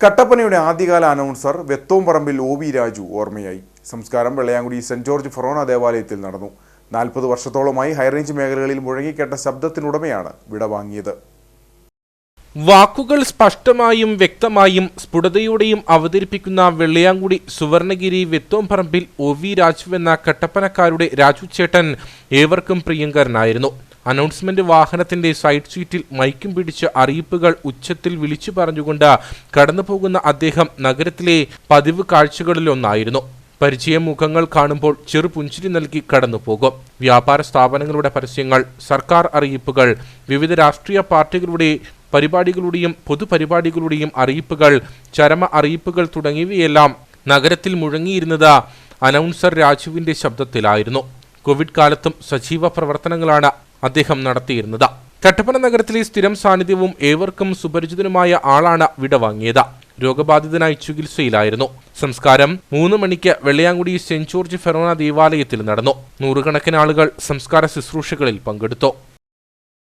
കട്ടപ്പനയുടെ ആദ്യകാല announcer Vettomparambil O V Raju ഓർമ്മയായി. സംസ്കാരം വെള്ളയാങ്കുടി സെന്റ് ജോർജ് ഫൊറോണ ദേവാലയത്തിൽ നടന്നു. നാൽപ്പത് വർഷത്തോളമായി ഹൈറേഞ്ച് മേഖലകളിൽ മുഴങ്ങിക്കേട്ട ശബ്ദത്തിനുടമയാണ് വിടവാങ്ങിയത് വാക്കുകൾ സ്പഷ്ടമായും വ്യക്തമായും സ്ഫുടതയോടെയും അവതരിപ്പിക്കുന്ന വെള്ളയാങ്കുടി സുവർണഗിരി വെത്തോംപറമ്പിൽ ഒ വി രാജു എന്ന കട്ടപ്പനക്കാരുടെ രാജു ചേട്ടൻ ഏവർക്കും പ്രിയങ്കരനായിരുന്നു. അനൗൺസ്മെന്റ് വാഹനത്തിന്റെ സൈഡ് സീറ്റിൽ മൈക്കും പിടിച്ച് അറിയിപ്പുകൾ ഉച്ചത്തിൽ വിളിച്ചു പറഞ്ഞുകൊണ്ട് കടന്നുപോകുന്ന അദ്ദേഹം നഗരത്തിലെ പതിവ് കാഴ്ചകളിലൊന്നായിരുന്നു. പരിചയ മുഖങ്ങൾ കാണുമ്പോൾ ചെറു പുഞ്ചിരി നൽകി കടന്നുപോകും വ്യാപാര സ്ഥാപനങ്ങളുടെ പരസ്യങ്ങൾ സർക്കാർ അറിയിപ്പുകൾ വിവിധ രാഷ്ട്രീയ പാർട്ടികളുടെ പരിപാടികളുടെയും പൊതുപരിപാടികളുടെയും അറിയിപ്പുകൾ ചരമ അറിയിപ്പുകൾ തുടങ്ങിയവയെല്ലാം നഗരത്തിൽ മുഴങ്ങിയിരുന്നത് അനൗൺസർ രാജുവിന്റെ ശബ്ദത്തിലായിരുന്നു. കോവിഡ് കാലത്തും സജീവ പ്രവർത്തനങ്ങളാണ് അദ്ദേഹം നടത്തിയിരുന്നത്. കട്ടപ്പന നഗരത്തിലെ സ്ഥിരം സാന്നിധ്യവും ഏവർക്കും സുപരിചിതനുമായ ആളാണ് വിടവാങ്ങിയത് രോഗബാധിതനായി ചികിത്സയിലായിരുന്നു. സംസ്കാരം മൂന്ന് മണിക്ക് വെള്ളയാങ്കുടി സെന്റ് ജോർജ് ഫെറോണ ദേവാലയത്തിൽ നടന്നു. നൂറുകണക്കിന് ആളുകൾ സംസ്കാര ശുശ്രൂഷകളിൽ പങ്കെടുത്തു.